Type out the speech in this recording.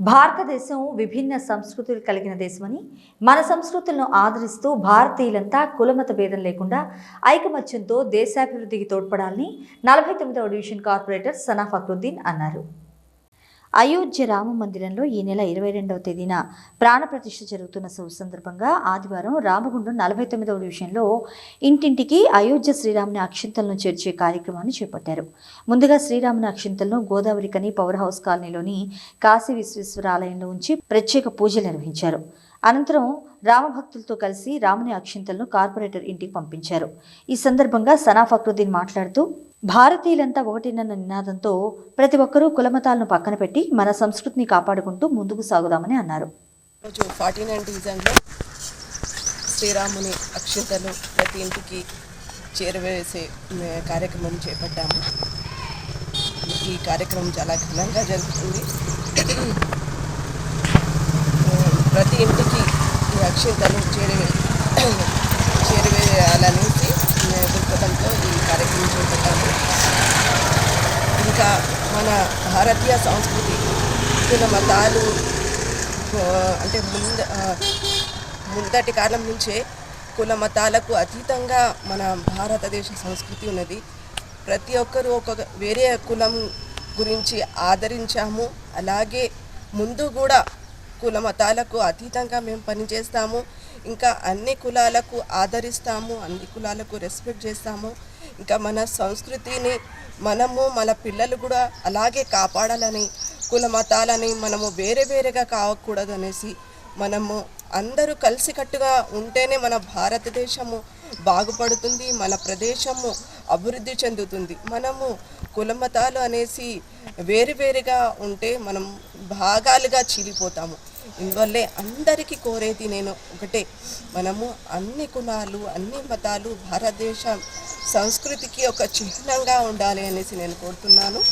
భారతదేశం విభిన్న సంస్కృతులు కలిగిన దేశమని మన సంస్కృతులను ఆదరిస్తూ భారతీయులంతా కులమత భేదం లేకుండా ఐకమత్యంతో దేశాభివృద్ధికి తోడ్పడాలని నలభై తొమ్మిదవ డివిజన్ కార్పొరేటర్ సనా ఫక్రుద్దీన్ అన్నారు. అయోధ్య రామ మందిరంలో ఈ నెల ఇరవై రెండవ తేదీన ప్రాణప్రతిష్ఠ జరుగుతున్న సందర్భంగా ఆదివారం రామగుండం నలభై తొమ్మిదవ డివిజన్లో ఇంటింటికి అయోధ్య శ్రీరాముని అక్షింతలను చేర్చే కార్యక్రమాన్ని చేపట్టారు. ముందుగా శ్రీరాముని అక్షింతలను గోదావరి కని పవర్ హౌస్ కాలనీలోని కాశీ విశ్వేశ్వర ఆలయంలో ఉంచి ప్రత్యేక పూజలు నిర్వహించారు. అనంతరం రామభక్తులతో కలిసి రాముని అక్షింతలను కార్పొరేటర్ ఇంటికి పంపించారు. ఈ సందర్భంగా సనా ఫక్రుద్దీన్ మాట్లాడుతూ భారతీయులంతా ఒకటినన్న నినాదంతో ప్రతి ఒక్కరూ కులమతాలను పక్కన పెట్టి మన సంస్కృతిని కాపాడుకుంటూ ముందుకు సాగుదామని అన్నారు. రోజు ఫార్టీ నైన్ డివిజన్లో శ్రీరాముని అక్షింతలు ప్రతి ఇంటికి చేరవేసే కార్యక్రమం చేపట్టాము. ఈ కార్యక్రమం చాలా ఘనంగా జరుగుతుంది ప్రతి ఇంటికి ఈ అక్షింతలు చేరవే చేరవేయాలనేసి దృక్పథంతో ఈ కార్యక్రమం చేపట్టాము ఇంకా మన భారతీయ సంస్కృతి కుల మతాలు అంటే ముంద ముందటి కాలం నుంచే కుల మతాలకు అతీతంగా మన భారతదేశ సంస్కృతి ఉన్నది. ప్రతి ఒక్కరూ ఒక వేరే కులం గురించి ఆదరించాము. అలాగే ముందు కూడా కుల మతాలకు అతీతంగా మేము పనిచేస్తాము. ఇంకా అన్ని కులాలకు ఆదరిస్తాము అన్ని కులాలకు రెస్పెక్ట్ చేస్తాము. ఇంకా మన సంస్కృతిని మనము మన పిల్లలు కూడా అలాగే కాపాడాలని కుల మతాలని మనము వేరే వేరేగా కావకూడదు అనేసి మనము అందరూ కలిసికట్టుగా ఉంటేనే మన భారతదేశము బాగుపడుతుంది మన ప్రదేశము అభివృద్ధి చెందుతుంది. మనము కుల మతాలు అనేసి వేరువేరుగా ఉంటే మనం భాగాలుగా చీలిపోతాము. ఇందువల్లే అందరికీ కోరేది నేను ఒకటే. మనము అన్ని కులాలు అన్ని మతాలు భారతదేశ సంస్కృతికి ఒక చిహ్నంగా ఉండాలి అనేసి నేను కోరుతున్నాను.